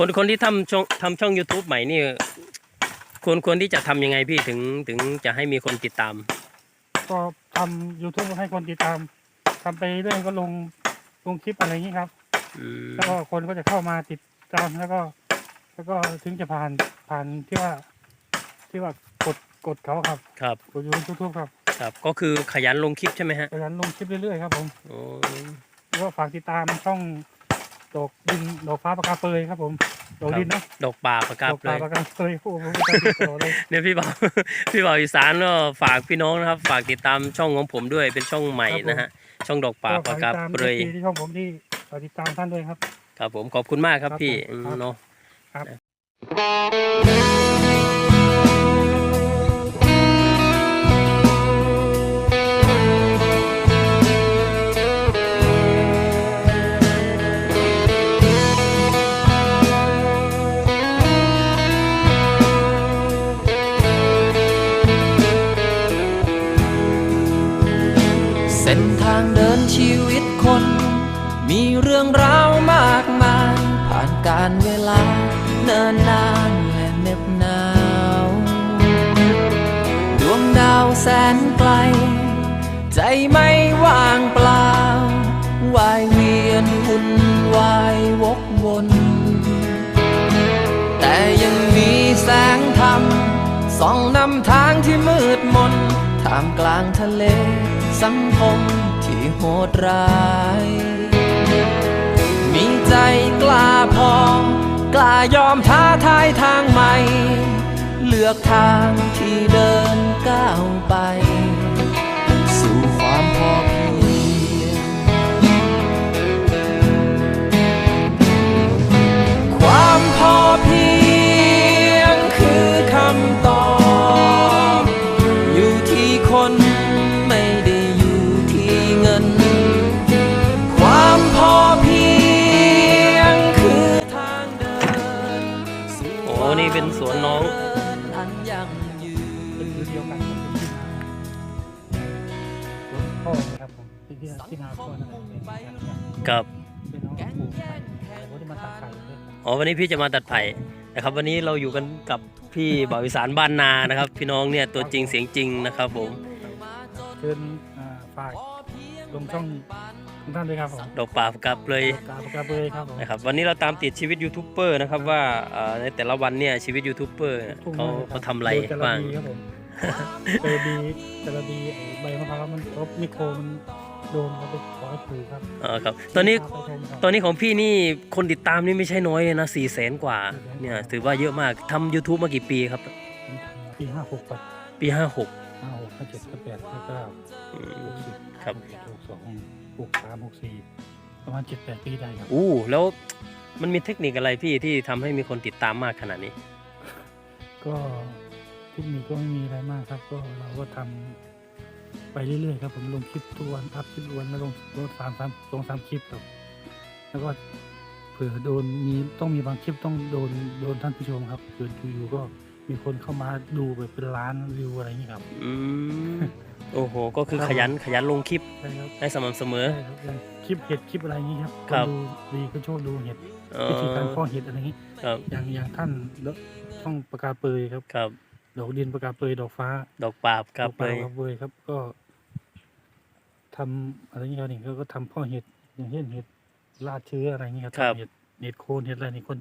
คนคนที่ทำช่องทำช่อง YouTube ใหม่นี่ควรควรที่จะทำยังไงพี่ถึงถึงจะให้มีคนติดตาม ก็ทำ YouTube ให้คนติดตามทำไปเรื่อยก็ลงลงคลิปอะไรอย่างนี้ครับ อืมแล้วก็คนก็จะเข้ามาติดตามแล้วก็ แล้วก็ถึงจะผ่านผ่านที่ว่า ที่ว่ากดกดเขาครับครับกดยูทูบครับครับ ก็คือขยันลงคลิปใช่ไหมฮะไปนั้นลงคลิปเรื่อยๆครับผมโอ้ แล้วก็ฝากติดตามช่อง ดอกดินดอกฟ้าปากกาเปยครับผมดอกดินเนาะดอกป่าประกาดศอกเลฟ้าย ปากกาเปยโอ้โหไม่ต้องติดต่อเลยเนี่ยพี่บ่าว พี่บ่าวอีสานก็ฝากพี่น้องนะครับ ฝากติดตามช่องของผมด้วยเป็นช่องใหม่นะฮะช่องดอกป่าประกาศฝติดตามเปรยที่ที่ช่องผมที่ฝากติดตามท่านด้วยครับ ครับผมขอบคุณมากครับครับพี่ผมอืมครับเนาะ น็บหนาว ดวงดาวแสนไกล ใจไม่ว่างเปล่าวายเวียนวุ่นวายวกวนแต่ยังมีแสงธรรมส่องนำทางที่มืดมนท่ามกลางทะเล สังคมที่โหดร้าย ล้ายอมท้าทายทางใหม่ เลือกทางที่เดินก้าวไป ตัดไผ่เลยครับอ๋อวันนี้พี่จะมาตัดไผ่นะครับ วันนี้เราอยู่กันกับพี่บ่าวอีสานบ้านนานะครับ พี่น้องเนี่ยตัวจริงเสียงจริงนะครับผมเชิญอ่าฝากลงช่องของท่านด้วยครับผมดอกป่าประกาศเลยกาปากกาเบยครับผมนะครับวันนี้เราตามติดชีวิตยูทูบเบอร์นะครับว่าเอ่อในแต่ละวันเนี่ยชีวิตยูทูบเบอร์เนี่ยเขาเขาทำอะไรโดยจบ้างบีครับผมเจอบีจระบีไอ้ใบมะพร้าวมันรบมิโครมัน โดนเขาไปขอให้ปลูกครับเออครับตอนนี้พาไปชมครับตอนนี้ของพี่นี่คนติดตามนี่ไม่ใช่น้อยเลยนะสี่แสนกว่าเนี่ยถือว่าเยอะมากทำ YouTube มากี่ปีครับ ปีห้าหกไปปีห้าหกห้าหกห้าเจ็ดห้าแปดห้าเก้าหกสิบครับหกสองหกสามหกสี่ประมาณเจ็ดแปดปีได้ครับ อู้แล้วมันมีเทคนิคอะไรพี่ที่ทำให้มีคนติดตามมากขนาดนี้ ก็เทคนิคก็ไม่มีอะไรมากครับ ก็เราก็ทำ ไปเรื่อยๆครับผมลงคลิปทุกวันอัพคลิปทุกวันแล้วลงลงสามสามลงสามคลิปครับแล้วก็เผื่อโดนมีต้องมีบางคลิปต้องโดนโดนท่านผู้ชมครับเผื่ออยู่ๆก็มีคนเข้ามาดูแบบเป็นล้านวิวอะไรอย่างนี้ครับ อืมโอ้โห ก็คือครับขยันขยันลงคลิปใช่ครับให้สม่ำเสมอ ใช่ครับอย่างคลิปเห็ดคลิปอะไรอย่างนี้ครับครับนดูดีก็ชอบดูเห็ดเอวิธีการอเพาะเห็ดอะไรอย่างนี้ ครับ อย่างอย่างท่านช่องประกาศเปยครับ ครับ ดอกดินประกาศเปยดอกฟ้าดอกป่าครับปเลลายครับเวยครับ ก็ ทำอะไรอย่างเงี้ยครับนี่เขาก็ทำพ่อเห็ดอย่างเช่นเห็ดลาดเชื้ออะไรอย่างเงี้ยครับครับทำเห็ดเห็ดโคนเห็ดอะไรนี่คน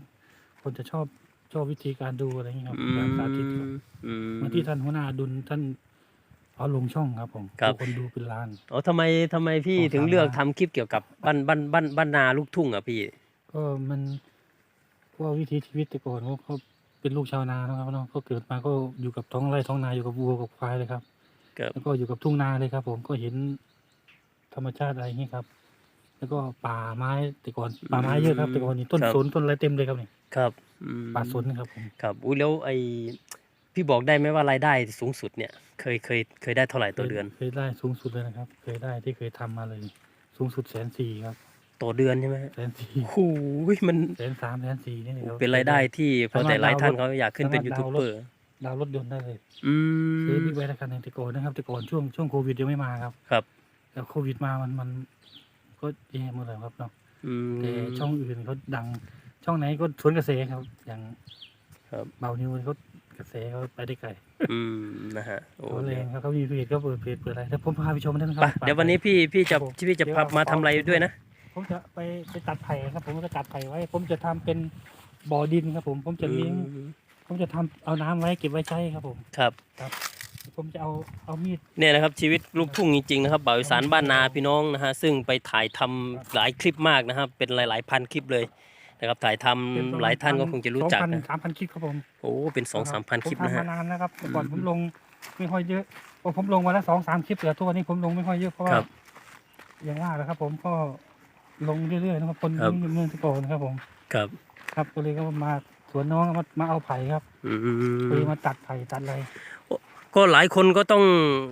คนจะชอบชอบวิธีการดูอะไรอย่างเงี้ยครับอืการมสาธิตครับอืมบางที่ท่านหัวหน้าดุลท่านเอาลงช่องครับผมครับคนดูเป็นล้านอ๋อทำไมทำไมพี่สองสามถึงเลือกล้านทำคลิปเกี่ยวกับบ้านบ้านบ้านบ้านนาลูกทุ่งอะพี่ ก็มันว่าวิถีชีวิตแต่ก่อนเขาเขาเป็นลูกชาวนานะครับเนาะก็เกิดมาก็อยู่กับท้องไร่ท้องนาอยู่กับวัวกับควายเลยครับครับแล้วก็อยู่กับทุ่งนาเลยครับ ผมก็เห็น ธรรมชาติอะไรอย่างนี้ครับ แล้วก็ป่าไม้แต่ก่อนป่าไม้เยอะครับแต่ก่อนนี่ต้นครับ สนต้นอะไรเต็มเลยครับนี่ครับอืมป่าสนครับผมครับอุ้ยแล้วไอพี่บอกได้ไหมว่ารายได้สูงสุดเนี่ย เคยเคยเคยได้เท่าไหร่ต่อเดือน เคยได้สูงสุดเลยนะครับ เคยได้ที่เคยทำมาเลย สูงสุดแสนสี่ครับต่อเดือนใช่ไหมฮะแสนสี่โอ้โหมันแสนสามแสนสี่นี่ครับ เป็นรายได้ที่พอแต่หลายท่านเขาอยากขึ้นเป็นสายูมารถทูบเบอร์ดาวน์รถยนต์ได้เลยอืซื้อมบิ๊กไบค์ราคาหนึ่งแต่ก่อนนะครับแต่ก่อนช่วงช่วงโควิดยังไม่มาครับ ครับ แล้วโควิดมามันมันก็แย่หมดเลยครับเนาะอืม แต่ช่องอื่นเขาดัง ช่องไหนก็สวนเกษตรครับ อย่างครับ เบานิวเขาเกษตรเขาไปได้ไกลอืมนะฮะโอ้เขาแรเดี๋ยวงครับเขามีเพจก็เปิดเพจเปิดอะไรแต่ผมพาไปชมได้ไหมครัไปเดี๋ยววันนี้พี่พี่จะครับผมพี่จะเดี๋ยวพามาเอาทำอะไรด้วยนะ ผมจะไปไปตัดไผ่ครับ ผมจะตัดไผ่ไว้ ผมจะทำเป็นบ่อดินครับ ผมผมจะเลี้ยงอืมผมจะทำเอาน้ำไว้เก็บไว้ใช้ครับผม ครับ ผมจะเอาเอามีด เนี่ยนะครับชีวิตลูกทุ่งจริงๆนะครับบ่าวอีสานบ้านนาพี่น้องนะฮะซึ่งไปถ่ายทำหลายคลิปมากนะครับเป็นหลายๆพันคลิปเลยนะครับถ่ายทำเป็นประมณหลายท่านก็คงจะรู้จักสองพันนะสามพันคลิปครับผมโอ้เป็นสองสามพันคลิปผมนะทำฮะ มานานแล้วครับแต่ก่อนอืมผมลงไม่ค่อยเยอะพอผมลงวันละสองสามคลิปแต่ทุกวันนี้ผมลงไม่ค่อยเยอะเพราะว่าครับอย่างว่าแหละครับ ผมก็ลงเรื่อยๆนะครับคนครับ เมืองตะโกนนะครับผม ครับครับก็เลยก็มาสวนน้องมามาเอาไผ่ครับอืก็เลยมมาตัดไผ่ตัดอะไร ก็หลายคนก็ต้อง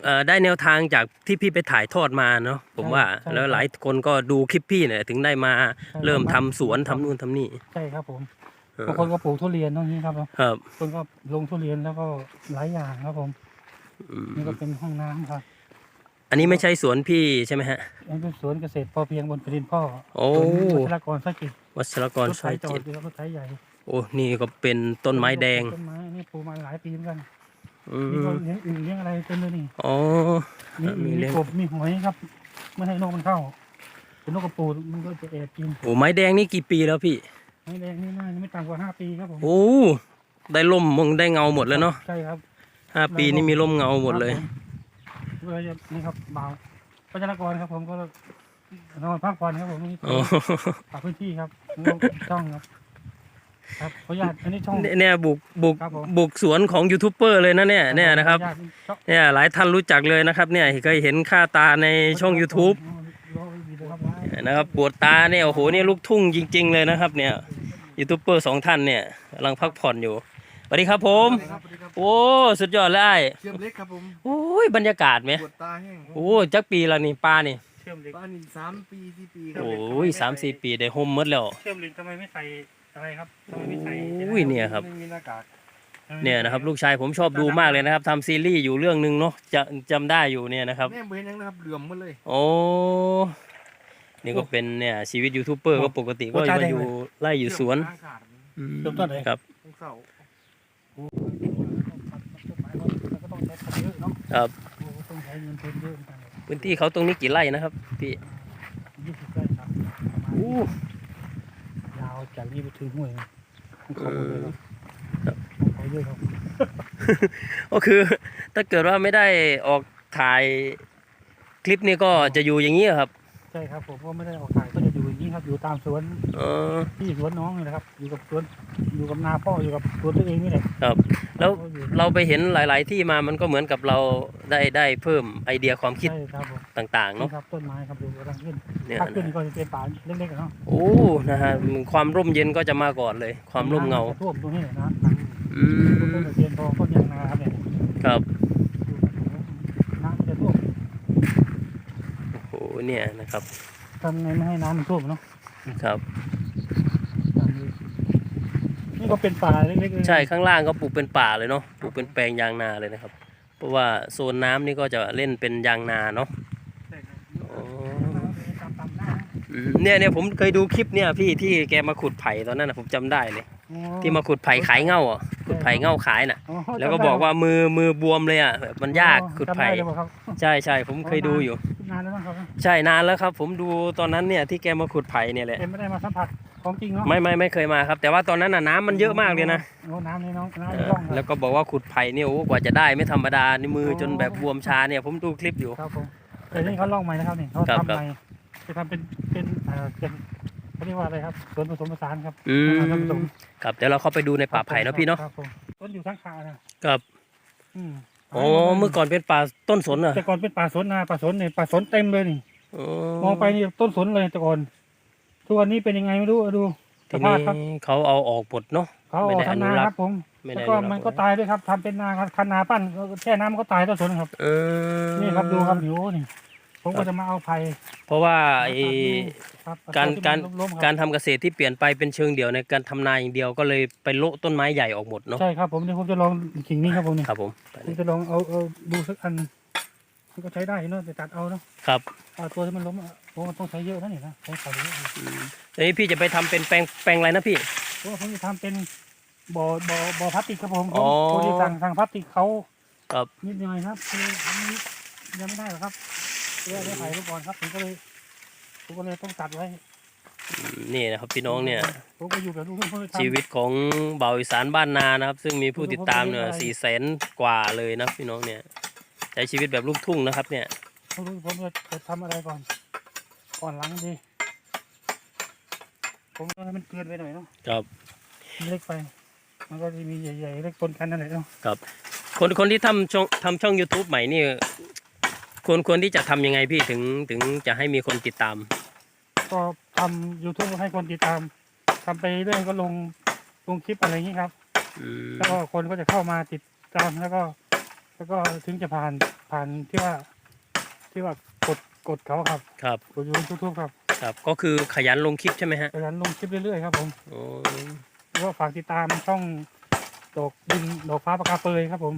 เอ่อได้แนวทางจากที่พี่ไปถ่ายทอดมาเนาะผมว่า ใช่แล้วครับหลายคนก็ดูคลิปพี่เนี่ยถึงได้มาใช่เริ่มคทำบสวนทำนู่นทำนี่ใช่ครับผมเออบางคนก็ปลูกทุเรียนเนาะนี่ครับครับคนก็ลงทุเรียนแล้วก็หลายอย่างครับผมอืมนี่ก็เป็นห้องน้ำครับอันนี้ไม่ใช่สวนพี่ใช่ไหมฮะ นี่เป็นสวนเกษตรพอเพียงบนแผ่นดินพ่อโอ้สวนวัชรกรสักกิจวัชรกรรถไถสายจอจิดตอยู่ครับรถไถใหญ่โอ้นี่ก็เป็นต้นไม้แดง ต้นไม้นี่ปลูกมาหลายปีเหมือนกัน อืนี่ก็มเลี้ยงอึ่งเลี้ยงอะไรเต็มเลยนี่อ๋อ มีอึ่งมีมีเลี้ยง กบมีหอยครับไม่ให้นกมันเข้าเป็นนกกระปูมันก็จะแอบกินโอ้ไม้แดงนี่กี่ปีแล้วพี่ ไม้แดงนี่น่าจะไม่ต่ำกว่าห้าปีครับผมโอ้ได้ล่มมงได้เงาหมดแล้วเนาะใช่ครับ ห้าปีนี่มีล่มเงาหมดเลย ครับผมเลยนี่ครับบ่าวประชากรครับผมก็นอนพักผ่อนครับผมนี่โอ้ ฝากพื้นที่ครับช่องครับ ครับขออนุญาตอันนี้ช่อง เนี่ยบุกบุกครับผม บุกสวนของยูทูบเบอร์เลยนะเนี่ยเนี่ยนะครับขออญาตช่องเนี่ยหลายท่านรู้จักเลยนะครับเนี่ยเคยเห็นค่าตาในช่อง YouTube รออีกนะครับนะครับปวดตาเนี่ยโอ้โหเนี่ยลูกทุ่งจริง ๆ เลยนะครับเนี่ยยูทูบเบอร์สองท่านเนี่ยกำลังพักผ่อนอยู่สวัสดีครับผมครับสวัสดีครับโอ้สุดยอดเลยไอ้เชื่อมเล็กครับผมโอ้ยบรรยากาศไหมปวดตาแห้งโอ้จักปีแล้วนี่ปลานี่เชื่อมเหล็กบ้านนี่สามปีสี่ปีครับโอ้ยสามสี่ปีได้โฮมหมดแล้ว เชื่อมเหล็กทำไมไม่ใส่ อะไรครับทำไมไม่ใส่โอ้ยเนี่ยครับ ไม่มีหน้ากากเนี่ยนะครับ ลูกชายผมชอบดูมากเลยนะครับทำซีรีส์อยู่เรื่องหนึ่งเนาะจะจำได้อยู่เนี่ยนะครับ แม่เบื่อยังนะครับเหลื่อมหมดเลย โอ้นี่ก็เป็นเนี่ยชีวิตยูทูบเบอร์ก็ปกติก็มาอยู่ไล่อยู่สวนข้างขาดอืมเริ่มต้นไหนครับตรงเสาก็ต้องใช้คนเยอะเนาะครับโอ้ต้องใช้เงินทุนเยอะเหมือนกันพื้นที่เขาตรงนี้กี่ไร่นะครับพี่ยี่สิบไร่ครับประมาณอู้ยาว จากนี้ไปถึงห้วยนะภูเขาหมดเลยครันะบภูเขาเยอะครับก็คือถ้าเกิดว่าไม่ได้ออกถ่ายคลิปนี้ก็จะอยู่อย่างนี้ครับ ใช่ครับผมก็ไม่ได้ออกถ่าย ครับ อยู่ตามสวนเออที่สวนน้องนี่แหละครับ อยู่กับสวนอยู่กับนาพ่ออยู่กับสวนตัวเองนี่แหละครับ แล้วก็อยู่เราไปเห็นหลาย ๆ ที่มามันก็เหมือนกับเราได้ได้เพิ่มไอเดียความคิดใช่ครับผมต่างๆนี่เนาะ ครับต้นไม้ครับดูกำลังขึ้นเนี่ยถ้าขึ้นนะก็จะเป็นป่าเล็กๆอะเนาะโอ้นะฮะความร่มเย็นก็จะมาก่อนเลย ความร่มเงาน้ำจะท่วมตรงนี้เลยนะอืต้นมตะเคียนทองต้นยางนาครับเนี่ยครับดูครับน้ำมันจะท่วมโอ้โหเนี่ยนะครับ ทำไงไม่ให้น้ำมันท่วมเนาะครับตามนี้นี่ก็เป็นป่าเล็กๆเลยใช่ข้างล่างก็ปลูกเป็นป่าเลยเนาะปลูกเป็นแปลงยางนาเลยนะครับ เพราะว่าโซนน้ำนี่ก็จะเล่นเป็นยางนาเนาะใช่ครับอ๋อตามตามหน้าอืมเนี่ยเนี่ยผมเคยดูคลิปเนี่ยพี่ที่แกมาขุดไผ่ตอนนั้นนะผมจำได้เลยอ๋อที่มาขุดไผ่ขายเง่าอะขุดไผ่เง่าขายน่ะอ๋อแล้วก็บอกว่ามือมือบวมเลยอะแบบมันยากขุดไผ่จำเลยเปล่าครับใช่ใช่ผมเคยดูอยู่ นานแล้วมั้งครับใช่นานแล้วครับ ผมดูตอนนั้นเนี่ยที่แกมาขุดไผ่เนี่ยแหละเอ็มไม่ได้มาสัมผัสของจริงเนาะไม่ไม่ไม่เคยมาครับ แต่ว่าตอนนั้นน่ะน้ำมันเยอะมากเลยนะโอ้น้ำนี่น้องน้ำเอนี่อร่องคแล้รับวก็บอกว่าขุดไผ่เนี่ยโอ้กว่าจะได้ไม่ธรรมดานี่มือจนแบบบวมชาเนี่ยผมดูคลิปอยู่ครับผมแต่นี่เขาล่องใหม่นะครับนี่เขาครับทำครับใหม่จะทำเป็นเป็นเอ่อเป็นเขาเรียกว่าอะไรครับสวนผสมผสานครับอืมผสมครับเดี๋ยวเราเข้าไปดูในป่าไผ่เนาะพี่เนาะครับผมต้นอยู่ทั้งคานะครับอืม อ๋อเมื่อก่อนเป็นป่าต้นสนเหรอแต่ก่อนเป็นป่าสนนาป่าสนเนี่ยป่าสนเต็มเลยนี่อ๋อมองไปนี่ต้นสนเลยแต่ก่อนทุกวันนี้เป็นยังไงไม่รู้ดูสทีภานี้พครับเขาเอาออกหมดเนาะเขาไม่ออได้กทำนาอนุรักษ์ครับผมไม่แล้ได้วก็อนุรักษ์มันก็ตายด้วยครับทำเป็นนาครับคันนาปั้นก็แช่น้ำมันก็ตายต้นสนครับเออนี่ครับดูครับอยู่นี่ ผมก็จะมาเอาไผ่เพราะว่าไอ้ครับการเอการที่มันล้มๆคบ การทำเกษตรที่เปลี่ยนไปเป็นเชิงเดี่ยวในการทำนาอย่างเดียวก็เลยไปโละต้นไม้ใหญ่ออกหมดเนาะใช่ครับผมเดี๋ยวผมจะลองกิ่งนี้ครับผมเนี่ยครับผมไปผเลมยจะลองเอาเอาดูสักอันมันก็ใช้ได้เนาะแต่ตัดเอาเนาะครับเอาตัวที่มันล้มอะโอ้มันต้องใช้เยอะนะนี่นะใช้ขอเยอะอยู่อืมทีนี้พี่จะไปทำเป็นแปลงแปลงอะไรนะพี่ เพราะว่าผมจะทำเป็นบ่อบ่อบ่อพลาสติกครับผมอ๋อ ผมจะสั่งสั่งพลาสติกเขาครับนิดหน่อยครับคืออันนี้ยังไม่ได้หรอกครับ เรื่องนี้ถ่ายรูปก่อนครับผมก็เลยผมก็เลยต้องตัดไว้อืมนี่นะครับพี่น้องเนี่ย ผมก็อยู่แบบลูกเพื่อนทำชีวิตของเบาอีสานบ้านนานะครับ ซึ่งมีผู้ติดตามเนี่ยสี่แสนกว่าเลยนะพี่น้องเนี่ยใช้ชีวิตแบบลูกทุ่งนะครับเนี่ยไม่รู้ผมจะจะทำอะไรก่อน ก่อนหลังดี ผมว่ามันเกินไปหน่อยเนาะครับมันเล็กไป มันก็จะมีใหญ่ๆเล็กปนกันนั่นแหละเนาะคนคนที่ทำช่องทำช่อง YouTube ใหม่นี่ ควรควรที่จะทำยังไงพี่ถึงถึงจะให้มีคนติดตาม ก็ทำ YouTube ให้คนติดตามทำไปเรื่อยก็ลงลงคลิปอะไรอย่างนี้ครับ อืมแล้วก็คนก็จะเข้ามาติดตามแล้วก็ แล้วก็ถึงจะผ่านผ่านที่ว่า ที่ว่ากดกดเขาครับครับกดยูทูบครับครับก็คือขยันลงคลิปใช่ไหมฮะดังนั้นลงคลิปเรื่อยๆครับผมโอ้แล้วก็ฝากติดตามช่องดอกดินดอกฟ้าปากกาเปยครับผม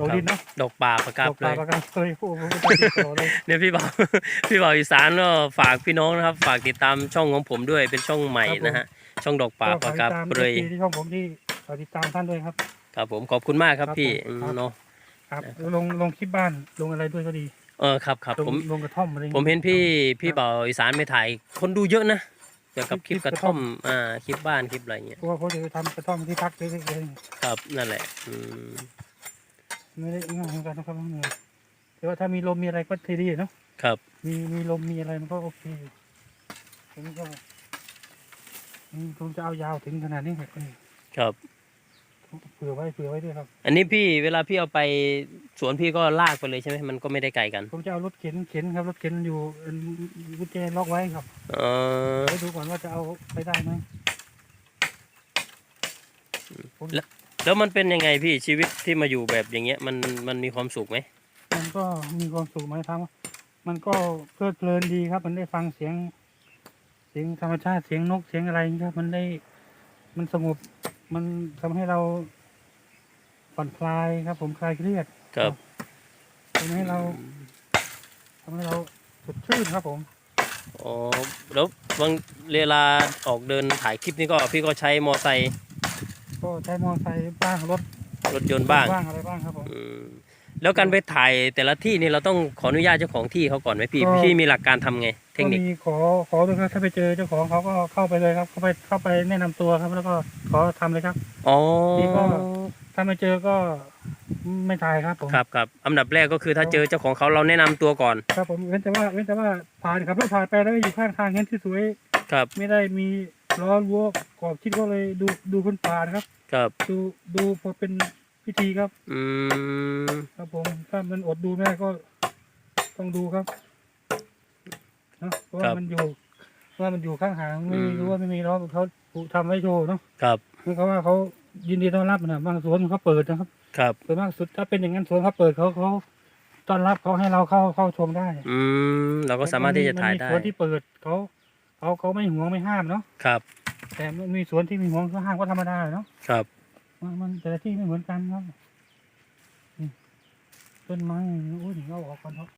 ดอกดินเนาะดอกป่าประกาศดอกเลฟ้ายปากกาเปยโอ้โหผมก็ติดต่อเลยเนี่ยพี่บ่าวพี่บ่าวอีสานก็ฝากพี่น้องนะครับ ฝากติดตามช่องของผมด้วยเป็นช่องใหม่นะฮะช่องดอกป่าประกาศฝติดตามเลยที่ช่องผมที่ฝากติดตามท่านด้วยครับ ครับผมขอบคุณมากครับครับพี่ผมอืมครับ เนาะครับลงลงคลิปบ้านลงอะไรด้วยก็ดีเออครับครับลงผมลงกระท่อมอะไรอย่างผมงี้เห็นพี่พี่บ่าวอีสานไปถ่ายคนดูเยอะนะเกี่ยวกับคลิปกระท่อมอ่าคลิปบ้านคลิปอะไรเงี้ยเพราะว่าเขาจะไปทำกระท่อมที่พักเล็กๆเองครับนั่นแหละอืม ไม่ได้ง่ายเหมือนกันนะครับน้องเหนื่อยแต่ว่าถ้ามีลมมีอะไรก็ทีดีเนาะครับ มีมีลมมีอะไรมันก็โอเคผมก็อืมผมจะเอายาวถึงขนาดนี้ครับครับเผื่อไว้เผื่อไว้ด้วยครับ อันนี้พี่เวลาพี่เอาไปสวนพี่ก็ลากไปเลยใช่ไหมมันก็ไม่ได้ไกลกัน ผมจะเอารถเข็นเข็นครับรถเข็นอยู่เอิ่มกุญแจล็อกไว้ครับ เออไปดูก่อนว่าจะเอาไปได้ไหมผม แล้วมันเป็นยังไงพี่ชีวิตที่มาอยู่แบบอย่างเงี้ยมันมันมีความสุขไหมมันก็มีความสุขไหมครับมันก็เพลิดเพลินดีครับ มันได้ฟังเสียง เสียงธรรมชาติเสียงนกเสียงอะไรอย่างนี้ครับ มันได้มันสงบมันทำให้เราผ่อนคลายครับ ผมคลายเครียดครับทำให้เราทำให้เราสดชื่นครับผมอ๋อแล้วบางเวลาออกเดินถ่ายคลิปนี่ก็พี่ก็ใช้มอไซค์ ก็ใช้มอเตอร์ไซค์บ้างรถรถยนต์บ้างบ้างอะไรบ้างครับผม อืมแล้วการไปถ่ายแต่ละที่นี่เราต้องขออนุญาตเจ้าของที่เขาก่อนไหมพี่ก็ พี่มีหลักการทำไง เทคนิคก็มีขอขอด้วยครับถ้าไปเจอเจ้าของเขาก็เข้าไปเลยครับ เข้าไปเข้าไปแนะนำตัวครับ แล้วก็ขอทำเลยครับ อ๋อนี่ก็ ถ้าไม่เจอก็ไม่ถ่ายครับผมครับครับอันดับแรกก็คือถ้าเจอเจ้าของเขาเราแนะนำตัวก่อนครับผมเว้นแต่ว่าเว้นแต่ว่าผ่านครับรถผ่านไปแล้วอยู่ข้างทางเห็นที่สวยครับ ไม่ได้มี ล้อรั้วขอบชิดก็เลยดูดูคนป่านะครับ ครับ ดูดูพอเป็นพิธีครับ อืม ครับผมถ้ามันอดดูไม่ได้ก็ต้องดูครับเนอะเพราะว่ามันอยู่เพราะว่ามันอยู่ข้างหางไม่มีรู้ว่าไม่มีล้อเขาทำไว้โชว์เนาะครับคือเขาว่าเขายินดีต้อนรับนะบางสวนเขาเปิดนะครับครับ ส่วนมากสุดถ้าเป็นอย่างนั้นสวนเขาเปิดเขาเขาต้อนรับเขาให้เราเข้าเข้าชมได้ อืม เราก็สามารถที่จะถ่ายมันได้มีสวนที่เปิดเขา เขาเขาไม่ห่วงไม่ห้ามเนาะครับ แต่มันมีสวนที่มีห่วงก็ห้ามก็ธรรมดาเนาะครับ มันมันแต่ละที่ไม่เหมือนกันครับอืมต้นไม้โอ้ยเอาออกก่อนเถอะ